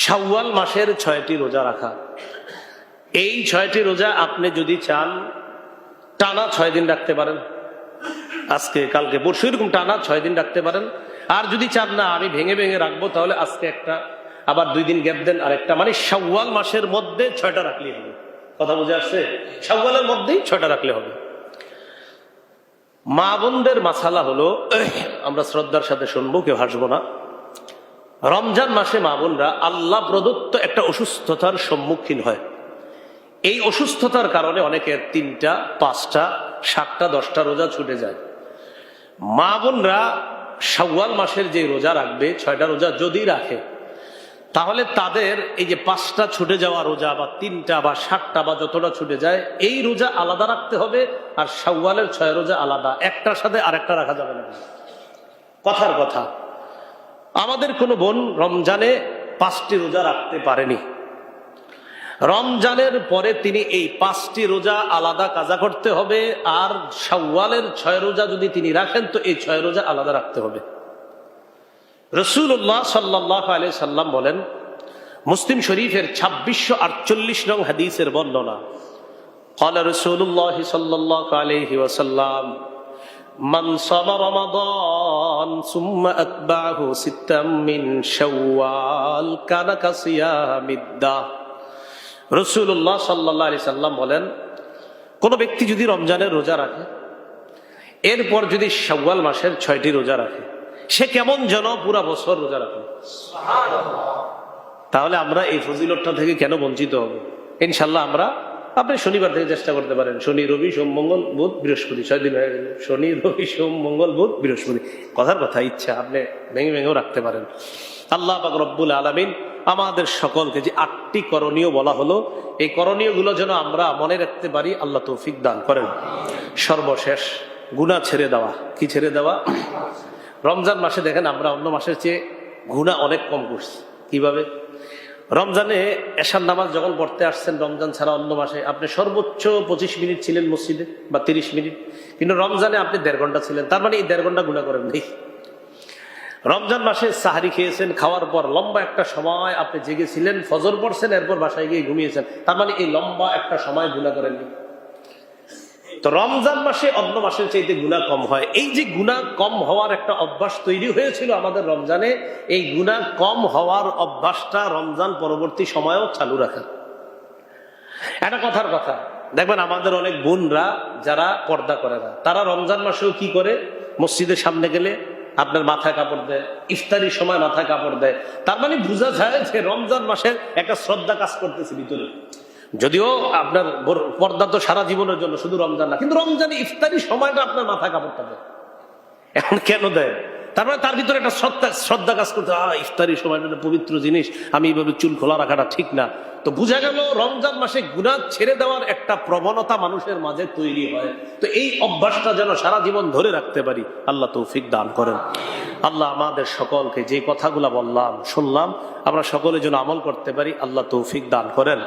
শাওয়াল মাসের ছয়টি রোজা রাখা। এই ছয়টি রোজা আপনি যদি চান, টানা ছয় দিন রাখতে পারেন। আজকে, কালকে, পরশু এরকম টানা ছয় দিন রাখতে পারেন। আর যদি চান না, আমি ভেঙে ভেঙে রাখব, তাহলে আজকে একটা, আবার দুই দিন গ্যাপ দেন, আর একটা। মানে শাওয়াল মাসের মধ্যে ছয়টা রাখলেই হবে। কথা বুঝে আসছে? শাওয়ালের মধ্যেই ছয়টা রাখলে হবে। মা বোনদের মাসালা হলো, আমরা শ্রদ্ধার সাথে শুনব, কেউ হাসবো না। রমজান মাসে মা বোনরা আল্লাহ প্রদত্ত একটা অসুস্থতার সম্মুখীন হয়। এই অসুস্থতার কারণে অনেকের তিনটা, পাঁচটা, সাতটা, দশটা রোজা ছুটে যায়। মা বোনরা শাওয়াল মাসের যে রোজা রাখবে, ছয়টা রোজা যদি রাখে, তাহলে তাদের এই যে পাঁচটা ছুটে যাওয়া রোজা বা তিনটা বা সাতটা বা যতটা ছুটে যায়, এই রোজা আলাদা রাখতে হবে আর শাওয়ালের ছয় রোজা আলাদা। একটার সাথে আরেকটা রাখা যাবে না। কথার কথা আমাদের কোনো বোন রমজানে পাঁচটি রোজা রাখতে পারেনি রমজানের পরে তিনি এই পাঁচটি রোজা আলাদা কাজা করতে হবে আর শাওয়ালের ছয় রোজা যদি তিনি রাখেন তো এই ছয় রোজা আলাদা রাখতে হবে রসুল্লাহ সাল্লাহ আলি সাল্লাম বলেন মুসলিম শরীফের ছাব্বিশশো আটচল্লিশ নং হাদিসের বর্ণনা قال رسول الله صلى الله عليه وسلم من صام رمضان ثم أتبعه ستا من شوال كان كصيام الدهر রসুল্লাহ সাল্লাহ আলি সাল্লাম বলেন কোন ব্যক্তি যদি রমজানের রোজা রাখে এরপর যদি শাওয়াল মাসের ছয়টি রোজা রাখে সে কেমন যেন পুরা বছর রোজা রাখে তাহলে আমরা এই ফজিলতটা থেকে কেন বঞ্চিত হব ইনশাল্লাহ আমরা আপনি শনিবার থেকে চেষ্টা করতে পারেন। শনি, রবি, সোম, মঙ্গল, বুধ, বৃহস্পতি। ছয় দিন হয়ে গেল। শনি, রবি, সোম, মঙ্গল, বুধ, বৃহস্পতি। কথার কথা, ইচ্ছা, আপনি ভেঙে ভেঙেও রাখতে পারেন। আল্লাহ পাক রব্বুল আলমিন আমাদের সকলকে যে আটটি করণীয় বলা হলো, এই করণীয়গুলো যেন আমরা মনে রাখতে পারি, আল্লাহ তৌফিক দান করেন। সর্বশেষ গুণা ছেড়ে দেওয়া। কি ছেড়ে দেওয়া? রমজান মাসে দেখেন আমরা অন্য মাসের চেয়ে গুণা অনেক কম করছি। কীভাবে? রমজানে এশার নামাজ যখন পড়তে আসছেন, রমজান ছাড়া অন্য মাসে আপনি সর্বোচ্চ পঁচিশ মিনিট ছিলেন মসজিদে বা তিরিশ মিনিট। কিন্তু রমজানে আপনি দেড় ঘণ্টা ছিলেন, তার মানে এই দেড় ঘণ্টা গুণা করেন নেই। রমজান মাসে সাহারি খেয়েছেন, খাওয়ার পর লম্বা একটা সময় আপনি জেগেছিলেন, ফজর পড়ছেন, এরপর বাসায় গিয়ে ঘুমিয়েছেন। তার মানে এই লম্বা একটা সময় গুণা করেননি। তো রমজান মাসে, অন্য মাসের চাইতে গুণা কম হয়। এই যে গুণা কম হওয়ার একটা অভ্যাস তৈরি হয়েছিল আমাদের রমজানে, এই গুণা কম হওয়ার অভ্যাসটা রমজান পরবর্তী সময়েও চালু রাখা। একটা কথার কথা, দেখবেন আমাদের অনেক বোনরা যারা পর্দা করে না, তারা রমজান মাসেও কি করে? মসজিদের সামনে গেলে আপনার মাথায় কাপড় দেয়, ইফতারির সময় মাথায় কাপড় দেয়। তার মানে বোঝা যায় যে রমজান মাসের একটা শ্রদ্ধা কাজ করতেছে ভিতরে। যদিও আপনার পর্দা তো সারা জীবনের জন্য, শুধু রমজান না, কিন্তু রমজানে ইফতারি সময়টা আপনার মাথায় কাপড়টা দেয়। এখন কেন দেয়? তার মানে তার ভিতরে একটা শ্রদ্ধা শ্রদ্ধা কাজ করতে আহ, ইফতারি সময়টা একটা পবিত্র জিনিস, আমি এইভাবে চুল খোলা রাখাটা ঠিক না। তো বোঝা গেল, রমজান মাসে গুণা ছেড়ে দেওয়ার একটা প্রবণতা মানুষের মাঝে তৈরি হয়। তো এই অভ্যাসটা যেন সারা জীবন ধরে রাখতে পারি, আল্লাহ তৌফিক দান করেন। আল্লাহ আমাদের সকলকে যে কথাগুলা বললাম, শুনলাম, আমরা সকলে যেন আমল করতে পারি, আল্লাহ তৌফিক দান করেন।